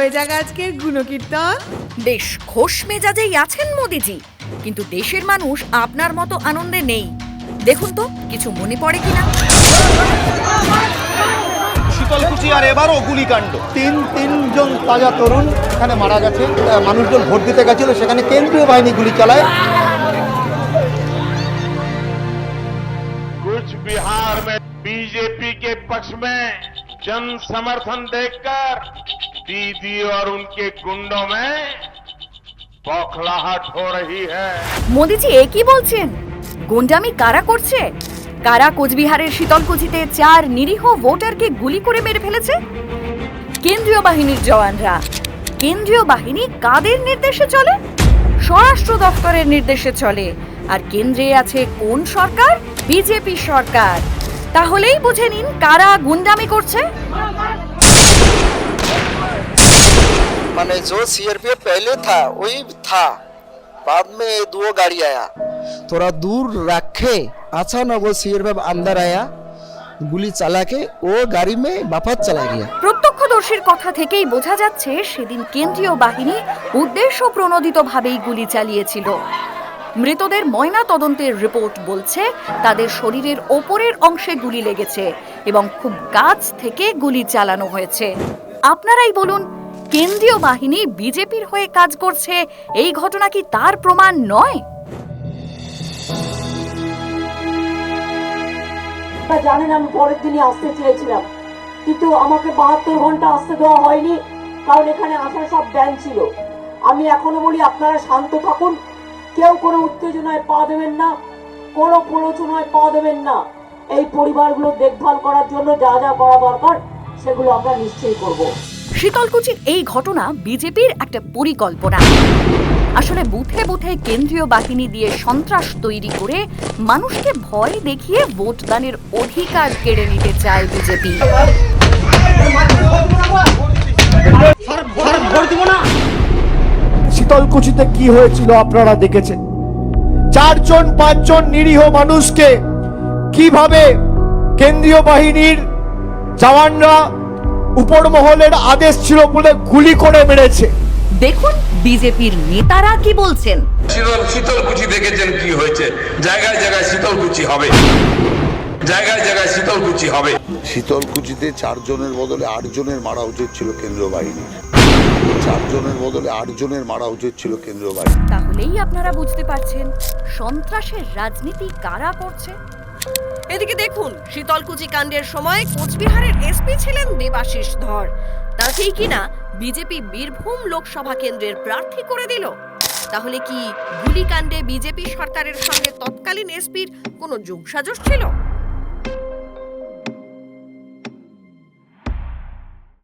হয়ে যাক আজকের গুণকীর্তন। বেশ খোস মেজাজেই আছেন মোদিজি কিন্তু দেশের মানুষ আপনার মতো আনন্দে নেই। দেখুন তো কিছু মনে পড়ে কিনা? শীতলকুচি আর এবারও গুলিকাণ্ড। তিন তিনজন তাজা তরুণ এখানে মারা গেছে। মানুষজন ভোট দিতে গেছিল সেখানে কেন্দ্রীয় বাহিনী গুলি চালায়। কুছ বিহার মে বিজেপি কে পক্ষ মে জনসমর্থন দেখকর दीदी और उनके गुंडों में बौखलाहट हो रही है মোদিজি এ কি বলছেন গুন্ডামি কারা করছে কারা কোচবিহারের শীতলকুচিতে চার নিরীহ ভোটারকে গুলি করে মেরে ফেলেছে কেন্দ্রীয় বাহিনীর জওয়ানরা কেন্দ্রীয় বাহিনী কাদের নির্দেশে চলে স্বরাষ্ট্র দপ্তরের নির্দেশে চলে আর কেন্দ্রে আছে কোন সরকার বিজেপি সরকার তাহলেই বুঝে নিন কারা গুন্ডামি করছে माने जो सीआरपीएफ पहले था वही था बाद में ये दो गाड़ी आया थोड़ा दूर रखे अचानक वो सीआरपीएफ अंदर आया गुली चला के वो गाड़ी में वापस चला गया প্রত্যক্ষদর্শীর কথা থেকেই বোঝা যাচ্ছে সেদিন কেন্দ্রীয় বাহিনী উদ্দেশ্য প্রণোদিতভাবেই গুলি চালিয়েছিল মৃতদের ময়না তদন্তের রিপোর্ট বলছে তাদের শরীরের ওপরের অংশে গুলি লেগেছে এবং খুব কাছ থেকে গুলি চালানো হয়েছে আপনারাই বলুন কেন্দ্রীয় বাহিনী বিজেপির হয়ে কাজ করছে, এই ঘটনা কি তার প্রমাণ নয়? জানেন আমি পরের দিনই আসতে চেয়েছিলাম। কিন্তু আমাকে বাহাত্তর ঘণ্টা আসতে দেওয়া হয়নি, কারণ এখানে আসার সব ব্যান ছিল। আমি এখনও বলি, আপনারা শান্ত থাকুন। কেউ কোনো উত্তেজনায় পা দেবেন না, কোনো প্ররোচনায় পা দেবেন না। এই পরিবারগুলো দেখভাল করার জন্য যা যা করা দরকার, সেগুলো আমরা নিশ্চয়ই করব। শীতলকুচির এই ঘটনা বিজেপির একটা পরিকল্পনা। আসলে বুথে বুথে কেন্দ্রীয় বাহিনী দিয়ে সন্ত্রাস তৈরি করে মানুষকে ভয় দেখিয়ে ভোটদানের অধিকার কেড়ে নিতে চায় বিজেপি। শীতলকুচিতে কি হয়েছিল আপনারা দেখেছেন? চারজন, পাঁচজন নিরীহ মানুষকে কীভাবে কেন্দ্রীয় বাহিনীর জওয়ানরা উপর মহলের আদেশ ছিল বলে গুলি করে মেরেছে। দেখুন বিজেপির নেতারা কি বলছেন? শীতল শীতলকুচি দেখেছেন কি হয়েছে? জায়গায় জায়গায় শীতলকুচি হবে। জায়গায় জায়গায় শীতলকুচি হবে। শীতলকুচিতে চারজনের বদলে আটজনের মারা উচিত ছিল কেন্দ্রীয় বাহিনীর চারজনের বদলে আটজনের মারা উচিত ছিল কেন্দ্রীয় বাহিনী। তাহলেই আপনারা বুঝতে পারছেন সন্ত্রাসের রাজনীতি কারা করছে। এদিকে দেখুন, শীতলকুচি কাণ্ডের সময় কোচবিহারের এসপি ছিলেন দেবাশিস ধর। তাকেই কিনা বিজেপি বীরভূম লোকসভা কেন্দ্রের প্রার্থী করে দিল? তাহলে কি গুলিকাণ্ডে বিজেপি সরকারের সঙ্গে তৎকালীন এসপির কোনো যোগসাজশ ছিল?